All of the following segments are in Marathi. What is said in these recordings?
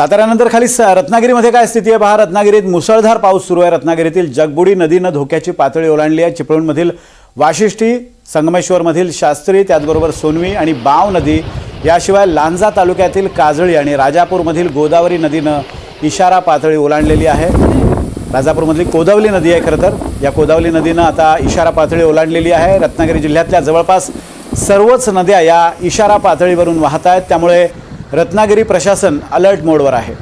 साताऱ्यानंतर खाली स- रत्नागिरीमध्ये काय स्थिती आहे पहा रत्नागिरीत मुसळधार पाऊस सुरू आहे. रत्नागिरीतील जगबुडी नदीनं धोक्याची पातळी ओलांडली आहे. चिपळूणमधील वाशिष्ठी संगमेश्वरमधील शास्त्री त्याचबरोबर सोनवी आणि बाव नदी याशिवाय लांजा तालुक्यातील काजळी आणि राजापूरमधील गोदावरी नदीनं इशारा पातळी ओलांडलेली आहे. राजापूरमधली कोदावली नदी आहे खरं तर. या कोदावली नदीनं आता इशारा पातळी ओलांडलेली आहे. रत्नागिरी जिल्ह्यातल्या जवळपास सर्वच नद्या या इशारा पातळीवरून वाहत आहेत. त्यामुळे रत्नागिरी प्रशासन अलर्ट मोडवर आहे.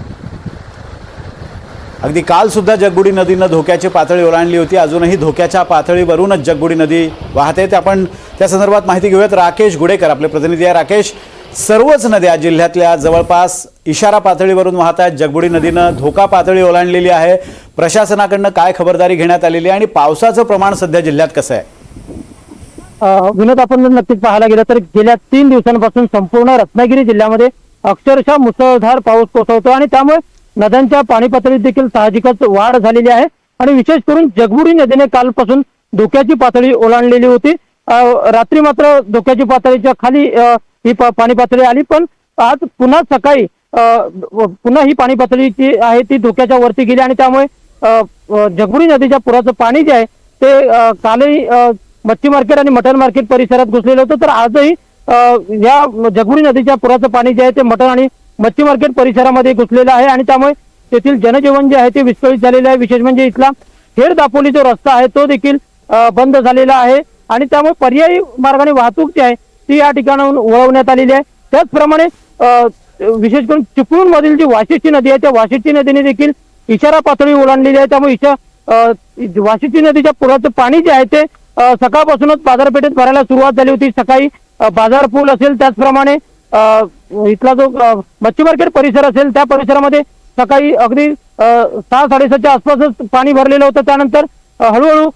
अगदी काल सुद्धा जगबुडी नदीनं धोक्याची पातळी ओलांडली होती. अजूनही धोक्याच्या पातळीवरूनच जगबुडी नदी वाहते. ते आपण त्या संदर्भात माहिती घेऊयात. राकेश गुडेकर आपले प्रतिनिधी आहे. राकेश सर्वच नद्या जिल्ह्यातल्या जवळपास इशारा पातळीवरून वाहत आहेत. जगबुडी नदीनं धोका पातळी ओलांडलेली आहे. प्रशासनाकडनं काय खबरदारी घेण्यात आलेली आहे आणि पावसाचं प्रमाण सध्या जिल्ह्यात कसं आहे? विनोद आपण जर नक्कीच पाहायला गेलं तर गेल्या तीन दिवसांपासून संपूर्ण रत्नागिरी जिल्ह्यामध्ये अक्षरशः मुसळधार पाऊस कोसळतो आणि त्यामुळे नद्यांच्या पाणी पातळीत देखील साहजिकच वाढ झालेली आहे. आणि विशेष करून जगबुडी नदीने कालपासून धोक्याची पातळी ओलांडलेली होती. रात्री मात्र धोक्याची पातळीच्या खाली ही प- पाणी पातळी आली पण आज पुन्हा सकाळी पुन्हा ही पाणी पातळी जी आहे ती धोक्याच्या वरती गेली आणि त्यामुळे जगबुडी नदीच्या पुराचं पाणी जे आहे ते कालही मच्छी मार्केट आणि मटन मार्केट परिसरात घुसलेलं होतं. तर आजही या जगबुडी नदीच्या पुराचं पाणी जे आहे ते मटण आणि मच्छी मार्केट परिसरामध्ये घुसलेलं आहे आणि त्यामुळे तेथील जनजीवन जे आहे ते विस्कळीत झालेलं आहे. विशेष म्हणजे इथला हेर दापोली जो रस्ता आहे तो देखील बंद झालेला आहे आणि त्यामुळे पर्यायी मार्गाने वाहतूक जी आहे ती या ठिकाणाहून वळवण्यात आलेली आहे. त्याचप्रमाणे विशेष करून चिपळूण मधील जी वाशिष्ठी नदी आहे त्या वाशिष्ठी नदीने देखील इशारा पातळी ओलांडलेली आहे. त्यामुळे इशा वाशीची वाशिष्ठी नदीच्या पुराचं पाणी जे आहे ते सकाळपासूनच बाजारपेठेत भरायला सुरुवात झाली होती. सकाळी बाजार पूल असेल त्याचप्रमाणे इथला जो मच्छी मार्केट परिसर असेल त्या परिसरामध्ये सकाळी अगदी सहा साडेसातच्या आसपासच पाणी भरलेलं होतं. त्यानंतर हळूहळू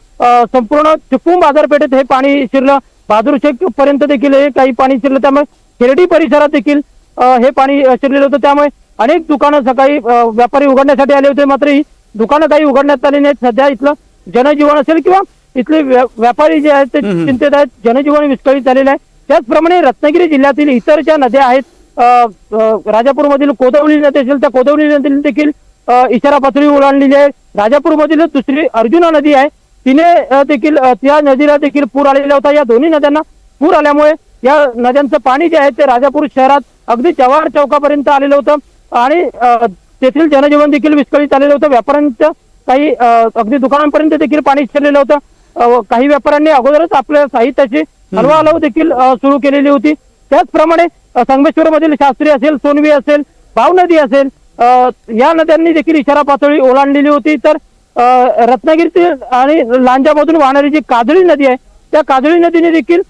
संपूर्ण चिपळूण बाजारपेठेत हे पाणी शिरलं. बहादूर शेख पर्यंत देखील हे काही पाणी शिरलं. त्यामुळे खेरडी परिसरात देखील हे पाणी शिरलेलं होतं. त्यामुळे अनेक दुकानं सकाळी व्यापारी उघडण्यासाठी आले होते. मात्र ही दुकानं काही उघडण्यात आली नाहीत. सध्या इथलं जनजीवन असेल किंवा इथले व्या- व्यापारी जे आहेत ते चिंतेत आहेत. जनजीवन विस्कळीत झालेलं आहे. त्याचप्रमाणे रत्नागिरी जिल्ह्यातील इतर ज्या नद्या आहेत. राजापूर मधील राजापूरमधील कोदवली नदी असेल त्या कोदवली नदी देखील इशारा पातळी ओलांडलेली आहे. राजापूरमधील दुसरी अर्जुना नदी आहे. तिने देखील त्या नदीला देखील पूर आलेला होता. या दोन्ही नद्यांना पूर आल्यामुळे या नद्यांचं पाणी जे आहे ते राजापूर शहरात अगदी जवाहर चौकापर्यंत आलेलं होतं. आणि तेथील जनजीवन देखील विस्कळीत आलेलं होतं. व्यापाऱ्यांचं काही अगदी दुकानांपर्यंत देखील पाणी शिरलेलं होतं. काही व्यापाऱ्यांनी अगोदरच आपल्या साहित्याची हलवाहलव देखील सुरू केलेली होती. त्याचप्रमाणे संगमेश्वर संगमेश्वरमधील शास्त्री असेल सोनवी असेल भाव नदी असेल या नद्यांनी देखील इशारा पातळी ओलांडलेली होती. तर रत्नागिरी रत्नागिरीतील आणि लांजामधून वाहणारी जी काजळी नदी आहे त्या काजळी नदीने देखील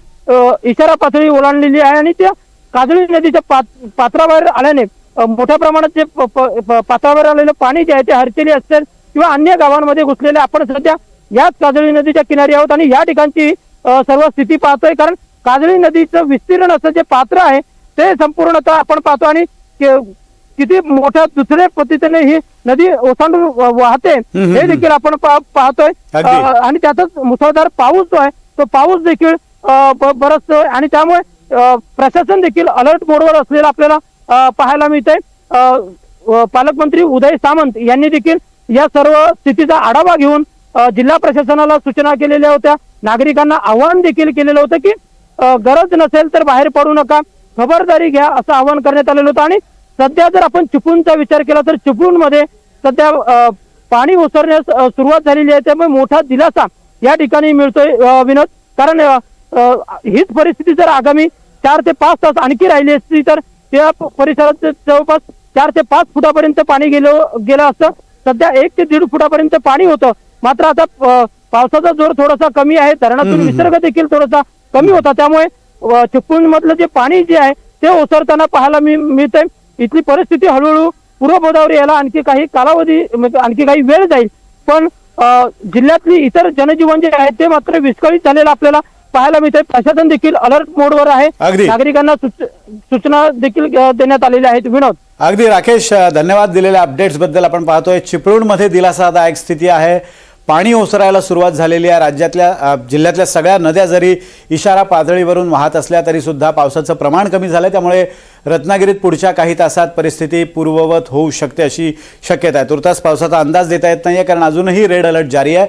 इशारा पातळी ओलांडलेली आहे आणि त्या काजळी नदीच्या पात- पात्राबाहेर आल्याने मोठ्या प्रमाणात जे पात्रावर पात्राबाहेर आलेलं पाणी जे आहे ते हरचेली असेल किंवा अन्य गावांमध्ये घुसलेले आपण सध्या याच काजळी नदीच्या किनारी आहोत आणि या ठिकाणची सर्व स्थिती पाहतोय. कारण काजळी नदीचं विस्तीर्ण असं जे पात्र आहे ते संपूर्णतः आपण पाहतो आणि किती मोठ्या दुसऱ्या पद्धतीने ही नदी ओसांडून वाहते हे देखील आपण पाहतोय. आणि त्यातच मुसळधार पाऊस जो आहे तो पाऊस देखील अ, ब- बरसतोय आणि त्यामुळे प्रशासन देखील अलर्ट मोडवर असलेलं आपल्याला पाहायला मिळतंय. पालकमंत्री उदय सामंत यांनी देखील या सर्व स्थितीचा आढावा घेऊन जिल्हा प्रशासनाला सूचना केलेल्या होत्या. नागरिकांना आवाहन देखील केलेलं होतं की गरज नसेल तर बाहेर पडू नका. खबरदारी घ्या असं आवाहन करण्यात आलेलं होतं. आणि सध्या जर आपण चिपळूणचा विचार केला तर चिपळूणमध्ये सध्या पाणी ओसरण्यास सुरुवात झालेली आहे. त्यामुळे मोठा दिलासा या ठिकाणी मिळतोय विनोद. कारण हीच परिस्थिती जर आगामी चार ते पाच तास आणखी राहिली असती तर त्या परिसरात जवळपास चार ते पाच फुटापर्यंत पाणी गेलं गेलं असतं. सध्या एक ते दीड फुटापर्यंत पाणी होतं. मात्र आता पावसाचा जोर थोडासा कमी आहे. धरणातून विसर्ग देखील थोडासा कमी होता. त्यामुळे चिपळूण मधलं जे पाणी जे आहे ते ओसरताना पाहायला मी मिळतंय. इथली परिस्थिती हळूहळू पूर्व गोदावरी याला आणखी काही कालावधी म्हणजे आणखी काही वेळ जाईल. पण जिल्ह्यातली इतर जनजीवन जे आहे ते मात्र विस्कळीत झालेलं आपल्याला पाहायला मिळतंय. प्रशासन देखील अलर्ट मोडवर आहे. अगदी. नागरिकांना सूच- सूचना देखील देण्यात आलेल्या आहेत. विनोद. अगदी राकेश धन्यवाद दिलेल्या अपडेट्सबद्दल आपण पाहतोय. चिपळूणमध्ये दिलासादायक स्थिती आहे. पाणी ओसरायला सुरुवात झालेली आहे. राज्यातल्या जिल्ह्यातल्या सगळ्या नद्या जरी इशारा पातळीवरून वाहत असल्या तरीसुद्धा पावसाचं प्रमाण कमी झालं त्यामुळे रत्नागिरीत पुढच्या काही तासात परिस्थिती पूर्ववत होऊ शकते अशी शक्यता आहे. तुर्तास पावसाचा अंदाज देता येत नाही आहे कारण अजूनही रेड अलर्ट जारी आहे.